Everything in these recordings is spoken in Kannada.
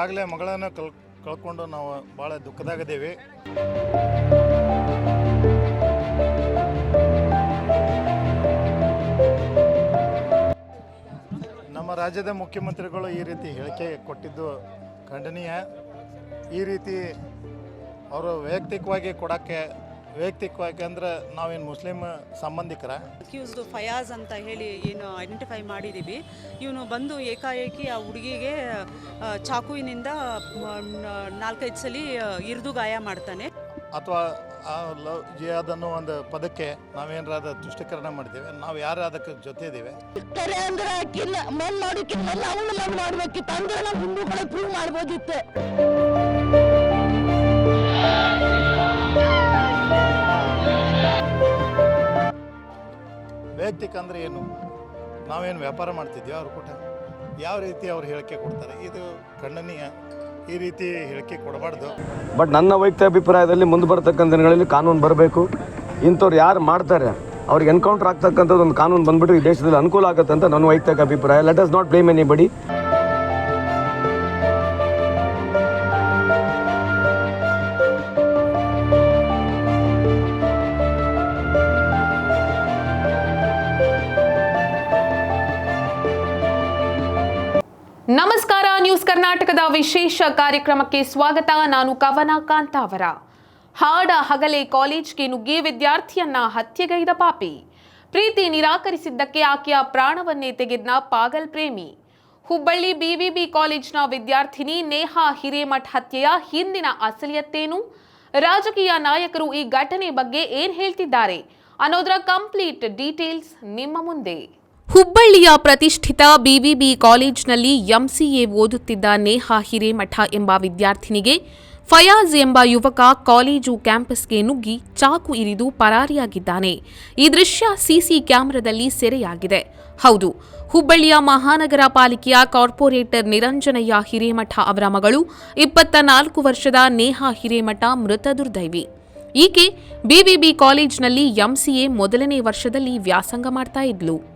ಈಗಾಗಲೇ ಮಗಳನ್ನು ಕಲ್, ಕಳ್ಕೊಂಡು ನಾವು ಭಾಳ ದುಃಖದಾಗಿದ್ದೇವೆ. ನಮ್ಮ ರಾಜ್ಯದ ಮುಖ್ಯಮಂತ್ರಿಗಳು ಈ ರೀತಿ ಹೇಳಿಕೆ ಕೊಟ್ಟಿದ್ದು ಖಂಡನೀಯ. ಈ ರೀತಿ ಅವರು ವೈಯಕ್ತಿಕವಾಗಿ ಕೊಡೋಕ್ಕೆ ವೈಯಕ್ತಿಕವಾಗಿ ಅಂದ್ರೆ ನಾವೇನು ಮುಸ್ಲಿಮ್ ಸಂಬಂಧಿಕರ? ಅಕ್ಯೂಸ್ಡ್ ಫಯಾಜ್ ಅಂತ ಹೇಳಿ ಏನು ಐಡೆಂಟಿಫೈ ಮಾಡಿದ್ದೀವಿ ಇವನು ಬಂದು ಏಕಾಏಕಿ ಆ ಹುಡುಗಿಗೆ ಚಾಕುವಿನಿಂದ ನಾಲ್ಕೈದು ಸಲ ಇರಿದು ಗಾಯ ಮಾಡ್ತಾನೆ. ಅಥವಾ ಆ ಲವ್ ಜಿಯಾದ್ ಅನ್ನೋ ಒಂದು ಪದಕ್ಕೆ ನಾವೇನಾರ ದೃಷ್ಟಿಕರಣ ತುಷ್ಟೀಕರಣ ಮಾಡಿದ್ದೇವೆ. ನಾವು ಯಾರು ಅದಕ್ಕೆ ಜೊತೆ ಇದ್ದೇವೆ ಕರೆ ಅಂದ್ರೆ ಮಣ್ಣು ಮೊದ್ಲು ಅವನು ಮನ್ ಮಾಡ್ಬೇಕಿತ್ತು. ಅಂದ್ರೆ ನಾವು ಹಿಂದೂಗಳೇ ಪ್ರೂವ್ ಮಾಡ್ಬೋದಿತ್ತು. ವೈಯಕ್ತಿಕ ಅಂದರೆ ಏನು? ನಾವೇನು ವ್ಯಾಪಾರ ಮಾಡ್ತಿದ್ದೀವಿ ಅವ್ರ ಕೂಟ? ಯಾವ ರೀತಿ ಅವ್ರು ಹೇಳಿಕೆ ಕೊಡ್ತಾರೆ? ಇದು ಖಂಡನೀಯ. ಈ ರೀತಿ ಹೇಳಿಕೆ ಕೊಡಬಾರ್ದು. ಬಟ್ ನನ್ನ ವೈಯಕ್ತಿಕ ಅಭಿಪ್ರಾಯದಲ್ಲಿ ಮುಂದೆ ಬರ್ತಕ್ಕಂಥ ದಿನಗಳಲ್ಲಿ ಕಾನೂನು ಬರಬೇಕು. ಇಂಥವ್ರು ಯಾರು ಮಾಡ್ತಾರೆ? ಅವ್ರಿಗೆ ಎನ್ಕೌಂಟರ್ ಆಗ್ತಕ್ಕಂಥದ್ದು ಒಂದು ಕಾನೂನು ಬಂದ್ಬಿಟ್ಟು ಈ ದೇಶದಲ್ಲಿ ಅನುಕೂಲ ಆಗುತ್ತೆ ಅಂತ ನನ್ನ ವೈಯಕ್ತಿಕ ಅಭಿಪ್ರಾಯ. Let us not blame anybody ವಿಶೇಷ ಕಾರ್ಯಕ್ರಮಕ್ಕೆ ಸ್ವಾಗತ. ನಾನು ಕವನ ಕಾಂತಾವರ ಹಾಡ ಹಗಲೇ ಕಾಲೇಜ್ಗೆ ನುಗ್ಗಿ ವಿದ್ಯಾರ್ಥಿಯನ್ನ ಹತ್ಯೆಗೈದ ಪಾಪಿ. ಪ್ರೀತಿ ನಿರಾಕರಿಸಿದ್ದಕ್ಕೆ ಆಕೆಯ ಪ್ರಾಣವನ್ನೇ ತೆಗೆದ್ನ ಪಾಗಲ್ ಪ್ರೇಮಿ. ಹುಬ್ಬಳ್ಳಿ ಬಿವಿಬಿ ಕಾಲೇಜ್ನ ವಿದ್ಯಾರ್ಥಿನಿ ನೇಹಾ ಹಿರೇಮಠ್ ಹತ್ಯೆಯ ಹಿಂದಿನ ಅಸಲಿಯತ್ತೇನು? ರಾಜಕೀಯ ನಾಯಕರು ಈ ಘಟನೆ ಬಗ್ಗೆ ಏನ್ ಹೇಳ್ತಿದ್ದಾರೆ? ಅನ್ನೋದರ ಕಂಪ್ಲೀಟ್ ಡೀಟೇಲ್ಸ್ ನಿಮ್ಮ ಮುಂದೆ. ಹುಬ್ಬಳ್ಳಿಯ ಪ್ರತಿಷ್ಠಿತ ಬಿವಿಬಿ ಕಾಲೇಜ್ನಲ್ಲಿ ಎಂಸಿಎ ಓದುತ್ತಿದ್ದ ನೇಹಾ ಹಿರೇಮಠ ಎಂಬ ವಿದ್ಯಾರ್ಥಿನಿಗೆ ಫಯಾಜ್ ಎಂಬ ಯುವಕ ಕಾಲೇಜು ಕ್ಯಾಂಪಸ್ಗೆ ನುಗ್ಗಿ ಚಾಕು ಇರಿದು ಪರಾರಿಯಾಗಿದ್ದಾನೆ. ಈ ದೃಶ್ಯ ಸಿಸಿ ಕ್ಯಾಮೆರಾದಲ್ಲಿ ಸೆರೆಯಾಗಿದೆ. ಹೌದು, ಹುಬ್ಬಳ್ಳಿಯ ಮಹಾನಗರ ಪಾಲಿಕೆಯ ಕಾರ್ಪೊರೇಟರ್ ನಿರಂಜನಯ್ಯ ಹಿರೇಮಠ ಅವರ ಮಗಳು ಇಪ್ಪತ್ತ ನಾಲ್ಕು ವರ್ಷದ ನೇಹಾ ಹಿರೇಮಠ ಮೃತ ದುರ್ದೈವಿ. ಈಕೆ ಬಿವಿಬಿ ಕಾಲೇಜ್ನಲ್ಲಿ ಎಂಸಿಎ ಮೊದಲನೇ ವರ್ಷದಲ್ಲಿ ವ್ಯಾಸಂಗ ಮಾಡ್ತಾ ಇದ್ಲು.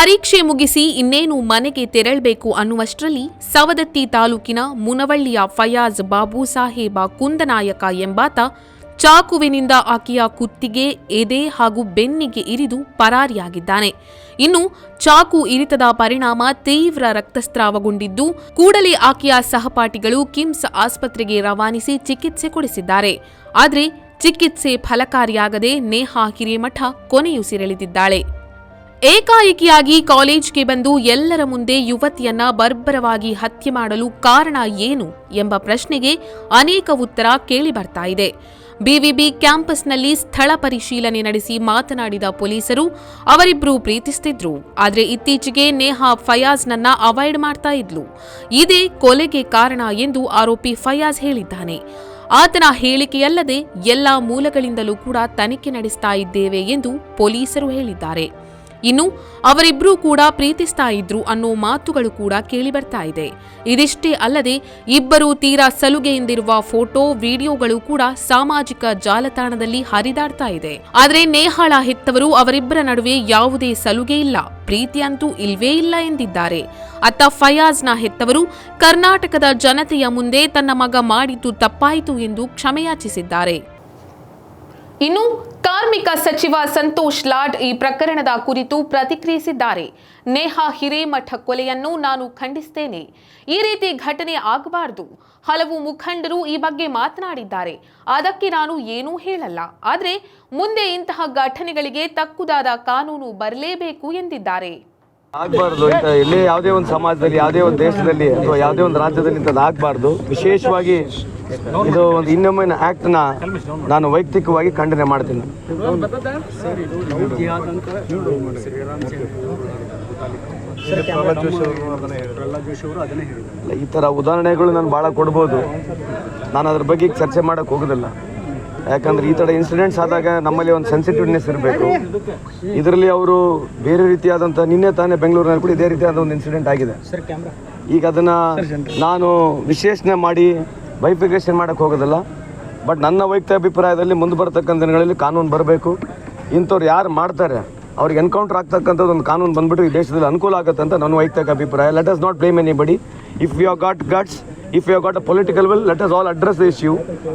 ಪರೀಕ್ಷೆ ಮುಗಿಸಿ ಇನ್ನೇನು ಮನೆಗೆ ತೆರಳಬೇಕು ಅನ್ನುವಷ್ಟರಲ್ಲಿ ಸವದತ್ತಿ ತಾಲೂಕಿನ ಮುನವಳ್ಳಿಯ ಫಯಾಜ್ ಬಾಬು ಸಾಹೇಬ ಕುಂದನಾಯಕ ಎಂಬಾತ ಚಾಕುವಿನಿಂದ ಆಕೆಯ ಕುತ್ತಿಗೆ, ಎದೆ ಹಾಗೂ ಬೆನ್ನಿಗೆ ಇರಿದು ಪರಾರಿಯಾಗಿದ್ದಾನೆ. ಇನ್ನು ಚಾಕು ಇರಿತದ ಪರಿಣಾಮ ತೀವ್ರ ರಕ್ತಸ್ರಾವಗೊಂಡಿದ್ದು, ಕೂಡಲೇ ಆಕೆಯ ಸಹಪಾಠಿಗಳು ಕಿಮ್ಸ್ ಆಸ್ಪತ್ರೆಗೆ ರವಾನಿಸಿ ಚಿಕಿತ್ಸೆ ಕೊಡಿಸಿದ್ದಾರೆ. ಆದರೆ ಚಿಕಿತ್ಸೆ ಫಲಕಾರಿಯಾಗದೆ ನೇಹಾ ಹಿರೇಮಠ ಕೊನೆಯುಸಿರೆಳೆದಿದ್ದಾಳೆ. ಏಕಾಏಕಿಯಾಗಿ ಕಾಲೇಜ್ಗೆ ಬಂದು ಎಲ್ಲರ ಮುಂದೆ ಯುವತಿಯನ್ನ ಬರ್ಬರವಾಗಿ ಹತ್ಯೆ ಮಾಡಲು ಕಾರಣ ಏನು ಎಂಬ ಪ್ರಶ್ನೆಗೆ ಅನೇಕ ಉತ್ತರ ಕೇಳಿ ಬರ್ತಾ ಇದೆ. ಬಿವಿಬಿ ಕ್ಯಾಂಪಸ್ನಲ್ಲಿ ಸ್ಥಳ ಪರಿಶೀಲನೆ ನಡೆಸಿ ಮಾತನಾಡಿದ ಪೊಲೀಸರು ಅವರಿಬ್ಬರು ಪ್ರೀತಿಸ್ತಿದ್ರು. ಆದರೆ ಇತ್ತೀಚೆಗೆ ನೇಹಾ ಫಯಾಜ್ನನ್ನ ಅವಾಯ್ಡ್ ಮಾಡ್ತಾ ಇದ್ಲು. ಇದೇ ಕೊಲೆಗೆ ಕಾರಣ ಎಂದು ಆರೋಪಿ ಫಯಾಜ್ ಹೇಳಿದ್ದಾನೆ. ಆತನ ಹೇಳಿಕೆಯಲ್ಲದೆ ಎಲ್ಲಾ ಮೂಲಗಳಿಂದಲೂ ಕೂಡ ತನಿಖೆ ನಡೆಸ್ತಾ ಇದ್ದೇವೆ ಎಂದು ಪೊಲೀಸರು ಹೇಳಿದ್ದಾರೆ. ಇನ್ನು ಅವರಿಬ್ಬರೂ ಕೂಡ ಪ್ರೀತಿಸ್ತಾ ಇದ್ರು ಅನ್ನೋ ಮಾತುಗಳು ಕೂಡ ಕೇಳಿ ಬರ್ತಾ ಇದೆ. ಇದಿಷ್ಟೇ ಅಲ್ಲದೆ ಇಬ್ಬರು ತೀರಾ ಸಲುಗೆಯಿಂದಿರುವ ಫೋಟೋ, ವಿಡಿಯೋಗಳು ಕೂಡ ಸಾಮಾಜಿಕ ಜಾಲತಾಣದಲ್ಲಿ ಹರಿದಾಡ್ತಾ ಇದೆ. ಆದರೆ ನೇಹಾಳ ಹೆತ್ತವರು ಅವರಿಬ್ಬರ ನಡುವೆ ಯಾವುದೇ ಸಲುಗೆ ಇಲ್ಲ. ಪ್ರೀತಿಯಂತೂ ಇಲ್ವೇ ಇಲ್ಲ ಎಂದಿದ್ದಾರೆ. ಅತ್ತ ಫಯಾಜ್ನ ಹೆತ್ತವರು ಕರ್ನಾಟಕದ ಜನತೆಯ ಮುಂದೆ ತನ್ನ ಮಗ ಮಾಡಿದ್ದು ತಪ್ಪಾಯಿತು ಎಂದು ಕ್ಷಮೆಯಾಚಿಸಿದ್ದಾರೆ. ಇನ್ನು ಕಾರ್ಮಿಕ ಸಚಿವ ಸಂತೋಷ್ ಲಾಡ್ ಈ ಪ್ರಕರಣದ ಕುರಿತು ಪ್ರತಿಕ್ರಿಯಿಸಿದ್ದಾರೆ. ನೇಹಾ ಹಿರೇಮಠ ಕೊಲೆಯನ್ನು ನಾನು ಖಂಡಿಸ್ತೇನೆ. ಈ ರೀತಿ ಘಟನೆ ಆಗಬಾರದು. ಹಲವು ಮುಖಂಡರು ಈ ಬಗ್ಗೆ ಮಾತನಾಡಿದ್ದಾರೆ. ಅದಕ್ಕೆ ನಾನು ಏನೂ ಹೇಳಲ್ಲ. ಆದರೆ ಮುಂದೆ ಇಂತಹ ಘಟನೆಗಳಿಗೆ ತಕ್ಕುದಾದ ಕಾನೂನು ಬರಲೇಬೇಕು ಎಂದಿದ್ದಾರೆ. ಆಗಬಾರ್ದು ಇಂಥ ಎಲ್ಲೇ ಯಾವುದೇ ಒಂದು ಸಮಾಜದಲ್ಲಿ, ಯಾವುದೇ ಒಂದು ದೇಶದಲ್ಲಿ ಅಥವಾ ಯಾವುದೇ ಒಂದು ರಾಜ್ಯದಲ್ಲಿ ಇಂಥದ್ದು ಆಗಬಾರ್ದು. ವಿಶೇಷವಾಗಿ ಇದು ಒಂದು ಇನ್ನೊಮ್ಮೆ ಆ್ಯಕ್ಟ್ನ ನಾನು ವೈಯಕ್ತಿಕವಾಗಿ ಖಂಡನೆ ಮಾಡ್ತೀನಿ. ಈ ಥರ ಉದಾಹರಣೆಗಳು ನಾನು ಭಾಳ ಕೊಡ್ಬೋದು. ನಾನು ಅದ್ರ ಬಗ್ಗೆ ಚರ್ಚೆ ಮಾಡೋಕ್ಕೆ ಹೋಗೋದಿಲ್ಲ. ಯಾಕಂದ್ರೆ ಈ ಥರ ಇನ್ಸಿಡೆಂಟ್ಸ್ ಆದಾಗ ನಮ್ಮಲ್ಲಿ ಒಂದು ಸೆನ್ಸಿಟಿವ್ನೆಸ್ ಇರಬೇಕು. ಇದರಲ್ಲಿ ಅವರು ಬೇರೆ ರೀತಿಯಾದಂಥ ನಿನ್ನೆ ತಾನೇ ಬೆಂಗಳೂರಿನಲ್ಲಿ ಕೂಡ ಇದೇ ರೀತಿಯಾದ ಒಂದು ಇನ್ಸಿಡೆಂಟ್ ಆಗಿದೆ. ಈಗ ಅದನ್ನು ನಾನು ವಿಶ್ಲೇಷಣೆ ಮಾಡಿ ಬೈಫಿಕೇಶನ್ ಮಾಡೋಕ್ಕೆ ಹೋಗೋದಿಲ್ಲ. ಬಟ್ ನನ್ನ ವೈಯಕ್ತಿಕ ಅಭಿಪ್ರಾಯದಲ್ಲಿ ಮುಂದೆ ಬರ್ತಕ್ಕಂಥ ದಿನಗಳಲ್ಲಿ ಕಾನೂನು ಬರಬೇಕು. ಇಂಥವ್ರು ಯಾರು ಮಾಡ್ತಾರೆ, ಅವ್ರಿಗೆ ಎನ್ಕೌಂಟರ್ ಆಗ್ತಕ್ಕಂಥದ್ದು ಒಂದು ಕಾನೂನು ಬಂದ್ಬಿಟ್ಟು ಈ ದೇಶದಲ್ಲಿ ಅನುಕೂಲ ಆಗುತ್ತೆ ಅಂತ ನನ್ನ ವೈಯಕ್ತಿಕ ಅಭಿಪ್ರಾಯ. Let us not blame anybody if you got guts if you got will, political us let address all address and issue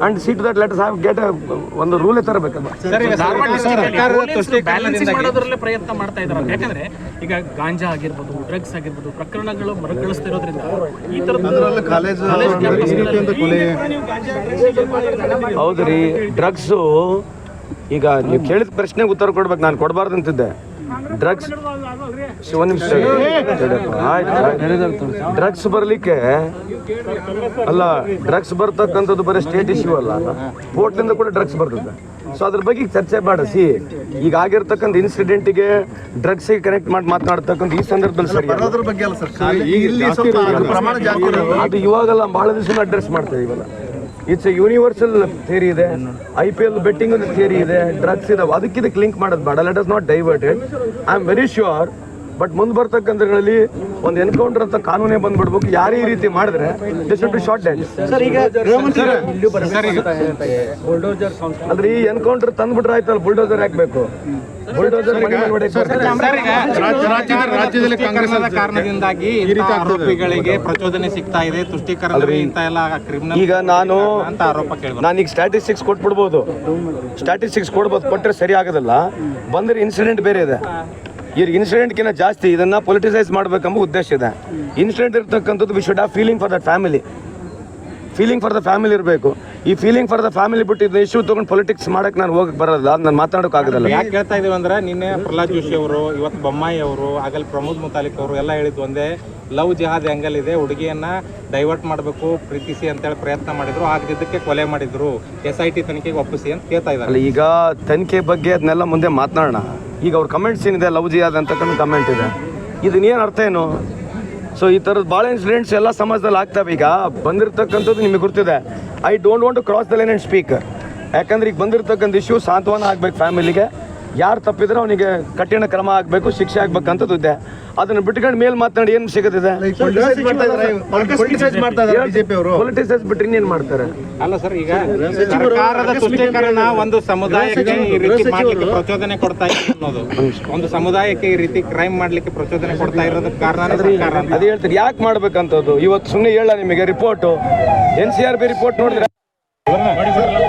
to seat that us have get get ಒಂದು ರೂಲ್ ತರಬೇಕಲ್ಲ ಬ್ಯಾಲೆನ್ಸಿಂಗ್ ಮಾಡೋದ್ರಲ್ಲೇ ಪ್ರಯತ್ನ ಮಾಡ್ತಾ ಇದ್ದಾರೆ ಯಾಕಂದ್ರೆ ಈಗ ಗಾಂಜಾ ಆಗಿರ್ಬೋದು ಡ್ರಗ್ಸ್ ಆಗಿರ್ಬೋದು ಪ್ರಕರಣಗಳು ಮರುಕಳಿಸ್ತಿರೋದ್ರಿಂದ ಈ ತರದ ಹೌದು ರೀ. ಡ್ರಗ್ಸು ಈಗ ನೀವು ಕೇಳಿದ ಪ್ರಶ್ನೆಗೆ ಉತ್ತರ ಕೊಡ್ಬೇಕು. ನಾನು ಕೊಡಬಾರ್ದು ಅಂತಿದ್ದೆ. ಡ್ರಗ್ಸ್ ಒಂದು ನಿಮಿಷ ಡ್ರಗ್ಸ್ ಬರಲಿಕ್ಕೆ ಅಲ್ಲ ಡ್ರಗ್ಸ್ ಬರ್ತಕ್ಕಂಥದ್ದು ಬರೀ ಸ್ಟೇಟ್ ಇಶ್ಯೂ ಅಲ್ಲ ಕೋರ್ಟ್ಲಿಂದ ಕೂಡ ಡ್ರಗ್ಸ್ ಬರ್ತದೆ. ಸೊ ಅದ್ರ ಬಗ್ಗೆ ಈಗ ಚರ್ಚೆ ಮಾಡಿಸಿ. ಈಗ ಆಗಿರ್ತಕ್ಕಂಥ ಇನ್ಸಿಡೆಂಟಿಗೆ ಡ್ರಗ್ಸಿಗೆ ಕನೆಕ್ಟ್ ಮಾಡಿ ಮಾತನಾಡ್ತಕ್ಕಂಥ ಈ ಸಂದರ್ಭದಲ್ಲಿ ಸರಿ. ಅದು ಇವಾಗೆಲ್ಲ ಬಹಳ ದಿವಸ ಅಡ್ರೆಸ್ ಮಾಡ್ತೇವೆ ಇವೆಲ್ಲ ಇಟ್ಸ್ ಎ ಯೂನಿವರ್ಸಲ್ ಥಿಯರಿ ಇದೆ. I P L betting theory ಇದೆ. ಡ್ರಗ್ಸ್ ಇದಾವೆ. ಅದಕ್ಕೆ ಇದಕ್ಕೆ ಲಿಂಕ್ ಮಾಡೋದು ಬೇಡ. Let us not diverted I am very sure but ಮುಂದೆ ಬರ್ತಕ್ಕಂಥದ್ರಲ್ಲಿ ಒಂದು ಎನ್ಕೌಂಟರ್ ಅಂತ ಕಾನೂನೇ ಬಂದ್ಬಿಡ್ಬೇಕು. ಯಾರೇ ಈ ರೀತಿ ಮಾಡಿದ್ರೆ ಬಿ ಶಾರ್ಟ್ ಡೆಡ್ ಅಲ್ರಿ ಈ ಎನ್ಕೌಂಟರ್ ತಂದ್ಬಿಟ್ರೆ ಆಯ್ತಲ್ಲ ಬುಲ್ಡೋಸರ್ ಹಾಕ್ಬೇಕು. ಬುಲ್ಡೋಸರ್ ರಾಜ್ಯದಲ್ಲಿ ಕಾಂಗ್ರೆಸ್ ಕಾರಣದಿಂದಾಗಿ ಆರೋಪಿಗಳಿಗೆ ಪ್ರಚೋದನೆ ಸಿಗ್ತಾ ಇದೆ. ತುಷ್ಟೀಕರಣದಲ್ಲಿ ಇಂಥ ಎಲ್ಲ ಕ್ರಿಮಿನಲ್ ಈಗ ನಾನು ಕೇಳಿ ನಾನೀಗ ಸ್ಟ್ಯಾಟಿಸ್ಟಿಕ್ಸ್ ಕೊಟ್ಬಿಡ್ಬೋದು. ಸ್ಟ್ಯಾಟಿಸ್ಟಿಕ್ಸ್ ಕೊಡ್ಬೋದು ಕೊಟ್ಟರೆ ಸರಿ ಆಗೋದಿಲ್ಲ. ಬಂದ್ರೆ ಇನ್ಸಿಡೆಂಟ್ ಬೇರೆ ಇದೆ. ಈಗ ಇನ್ಸಿಡೆಂಟ್ಗಿಂತ ಜಾಸ್ತಿ ಇದನ್ನು ಪೊಲಿಟಿಸೈಸ್ ಮಾಡಬೇಕೆಂಬ ಉದ್ದೇಶ ಇದೆ. ಇನ್ಸಿಡೆಂಟ್ ಇರ್ತಕ್ಕಂಥದ್ದು we should have feeling for the family feeling for the family ಇರಬೇಕು. ಈ ಫೀಲಿಂಗ್ ಫಾರ್ ದ ಫ್ಯಾಮಿಲಿ ಬಿಟ್ಟು ಇದನ್ನ ಇಶ್ಯೂ ತೊಗೊಂಡು ಪೊಲಿಟಿಕ್ಸ್ ಮಾಡಕ್ಕೆ ನಾನು ಹೋಗಕ್ಕೆ ಬರೋದಿಲ್ಲ ನಾನು ಮಾತಾಡೋಕ್ಕಾಗೋದಿಲ್ಲ ಯಾಕೆ ಹೇಳ್ತಾ ಇದೀವಿ ಅಂದ್ರೆ ನಿನ್ನೆ ಪ್ರಹ್ಲಾದ್ ಜೋಶಿ ಅವರು ಇವತ್ತು ಬೊಮ್ಮಾಯಿ ಅವರು ಆಗಲ್ಲಿ ಪ್ರಮೋದ್ ಮುತಾಲಿಕ್ ಅವರು ಎಲ್ಲ ಹೇಳಿದ್ದು ಒಂದೇ ಲವ್ ಜಿಹಾದ್ ಆ್ಯಂಗಲ್ ಇದೆ ಹುಡುಗಿಯನ್ನ ಡೈವರ್ಟ್ ಮಾಡಬೇಕು ಪ್ರೀತಿಸಿ ಅಂತೇಳಿ ಪ್ರಯತ್ನ ಮಾಡಿದ್ರು ಆಗದಿದ್ದಕ್ಕೆ ಕೊಲೆ ಮಾಡಿದ್ರು ಎಸ್ ಐ ಟಿ ತನಿಖೆಗೆ ಒಪ್ಪಿಸಿ ಅಂತ ಕೇಳ್ತಾ ಇದ್ದಾರೆ. ಈಗ ತನಿಖೆ ಬಗ್ಗೆ ಅದನ್ನೆಲ್ಲ ಮುಂದೆ ಮಾತನಾಡೋಣ. ಈಗ ಅವ್ರ ಕಮೆಂಟ್ಸ್ ಏನಿದೆ, ಲವ್ ಜಿಯಾದ ಅಂತಕ್ಕಂಥ ಕಮೆಂಟ್ ಇದೆ. ಇದನ್ನೇನು ಅರ್ಥ ಏನು? ಸೊ ಈ ಥರದ್ದು ಭಾಳ ಇನ್ಸಿಡೆಂಟ್ಸ್ ಎಲ್ಲ ಸಮಾಜದಲ್ಲಿ ಆಗ್ತಾವೆ. ಈಗ ಬಂದಿರತಕ್ಕಂಥದ್ದು ನಿಮಗೆ ಗೊತ್ತಿದೆ. I don't want to cross the line and speak ಯಾಕಂದ್ರೆ ಈಗ ಬಂದಿರತಕ್ಕಂಥ ಇಶ್ಯೂ ಸಾಂತ್ವನ ಆಗ್ಬೇಕು ಫ್ಯಾಮಿಲಿಗೆ ಯಾರು ತಪ್ಪಿದ್ರೆ ಅವನಿಗೆ ಕಠಿಣ ಕ್ರಮ ಆಗಬೇಕು, ಶಿಕ್ಷೆ ಆಗ್ಬೇಕಂತದ್ದು ಇದೆ. ಅದನ್ನು ಬಿಟ್ಕೊಂಡು ಮೇಲ್ ಮಾತನಾಡಿ ಏನು ಸಿಗುತ್ತಿದೆ? ಬಿಟ್ಟರೆ ಬಿಟ್ರೆ ಇನ್ನೇನು ಮಾಡ್ತಾರೆ? ಅಲ್ಲ ಸರ್ ಈಗ ಸರ್ಕಾರದ ತುಷ್ಟೀಕರಣ ಒಂದು ಸಮುದಾಯಕ್ಕೆ ಈ ರೀತಿ ಮಾಡ್ಲಿಕ್ಕೆ ಪ್ರಚೋದನೆ ಕೊಡ್ತಾ ಇದೆ ಅನ್ನೋದು. ಒಂದು ಸಮುದಾಯಕ್ಕೆ ಈ ರೀತಿ ಕ್ರೈಮ್ ಮಾಡ್ಲಿಕ್ಕೆ ಪ್ರಚೋದನೆ ಕೊಡ್ತಾ ಇರೋದಕ್ಕೆ ಕಾರಣ ಸರ್ಕಾರ ಅಂತ. ಅದು ಹೇಳ್ತಾರೆ ಯಾಕೆ ಮಾಡ್ಬೇಕಂತದ್ದು? ಇವತ್ತು ಸುಮ್ಮನೆ ಹೇಳ ನಿಮಗೆ report N C R B report ನೋಡಿದ್ರೆ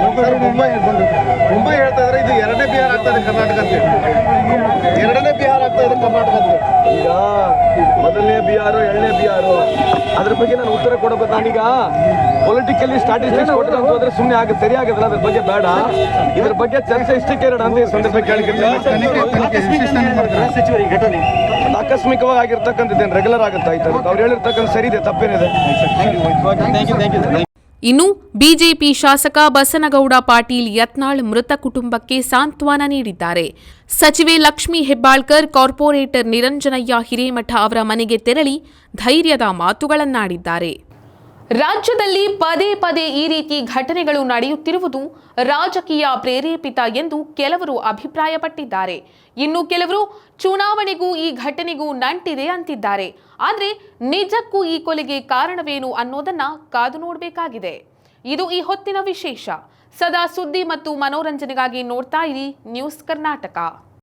ಮುಂಬೈ ಮುಂಬೈ ಹೇಳ್ತಾ ಇದ್ರೆ ಇದು ಎರಡನೇ ಬಿಹಾರ ಆಗ್ತಾ ಇದೆ ಕರ್ನಾಟಕ ಅಂತ ಎರಡನೇ ಬಿಹಾರ ಆಗ್ತಾ ಇದೆ ಕರ್ನಾಟಕ ಅಂತ ಈಗ ಮೊದಲನೇ ಬಿಹಾರು ಎರಡನೇ ಬಿಹಾರು. ಅದ್ರ ಬಗ್ಗೆ ನಾನು ಉತ್ತರ ಕೊಡಬೇಕು ನಾನೀಗ. ಪೊಲಿಟಿಕಲಿ ಸ್ಟ್ಯಾಟಿಸ್ಟಿಕ್ಸ್ ಕೊಟ್ಟರೆ ಅಂತ ಹೋದ್ರೆ ಸುಮ್ಮನೆ ಆಗ ಸರಿ ಆಗೋದಿಲ್ಲ ಅದ್ರ ಬಗ್ಗೆ ಬೇಡ. ಇದ್ರ ಬಗ್ಗೆ ಚರ್ಚೆ ಇಷ್ಟಕ್ಕೆ ಇರೋಣ ಅಂತ ಈ ಸಂದರ್ಭ ಘಟನೆ. ಆಕಸ್ಮಿಕವಾಗಿ ಆಗಿರ್ತಕ್ಕಂಥದ್ದೇನು ರೆಗ್ಯುಲರ್ ಆಗುತ್ತೆ ಆಯ್ತು ಅವ್ರು ಹೇಳಿರ್ತಕ್ಕಂಥ ಸರಿ ಇದೆ ತಪ್ಪೇನಿದೆ. ಇನ್ನು ಬಿಜೆಪಿ ಶಾಸಕ ಬಸನಗೌಡ ಪಾಟೀಲ್ ಯತ್ನಾಳ್ ಮೃತ ಕುಟುಂಬಕ್ಕೆ ಸಾಂತ್ವನ ನೀಡಿದ್ದಾರೆ. ಸಚಿವೆ ಲಕ್ಷ್ಮೀ ಹೆಬ್ಬಾಳ್ಕರ್, ಕಾರ್ಪೊರೇಟರ್ ನಿರಂಜನಯ್ಯ ಹಿರೇಮಠ ಅವರ ಮನೆಗೆ ತೆರಳಿ ಧೈರ್ಯದ ಮಾತುಗಳನ್ನಾಡಿದ್ದಾರೆ. ರಾಜ್ಯದಲ್ಲಿ ಪದೇ ಪದೇ ಈ ರೀತಿ ಘಟನೆಗಳು ನಡೆಯುತ್ತಿರುವುದು ರಾಜಕೀಯ ಪ್ರೇರೇಪಿತ ಎಂದು ಕೆಲವರು ಅಭಿಪ್ರಾಯಪಟ್ಟಿದ್ದಾರೆ. ಇನ್ನು ಕೆಲವರು ಚುನಾವಣೆಗೂ ಈ ಘಟನೆಗೂ ನಂಟಿದೆ ಅಂತಿದ್ದಾರೆ. ಆದರೆ ನಿಜಕ್ಕೂ ಈ ಕೊಲೆಗೆ ಕಾರಣವೇನು ಅನ್ನೋದನ್ನ ಕಾದು ನೋಡಬೇಕಾಗಿದೆ. ಇದು ಈ ಹೊತ್ತಿನ ವಿಶೇಷ. ಸದಾ ಸುದ್ದಿ ಮತ್ತು ಮನೋರಂಜನೆಗಾಗಿ ನೋಡ್ತಾ ಇರಿ ನ್ಯೂಸ್ ಕರ್ನಾಟಕ.